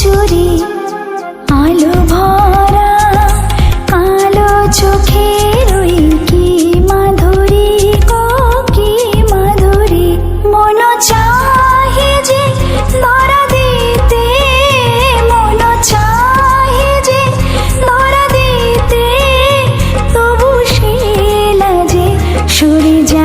চুরি সরে যা।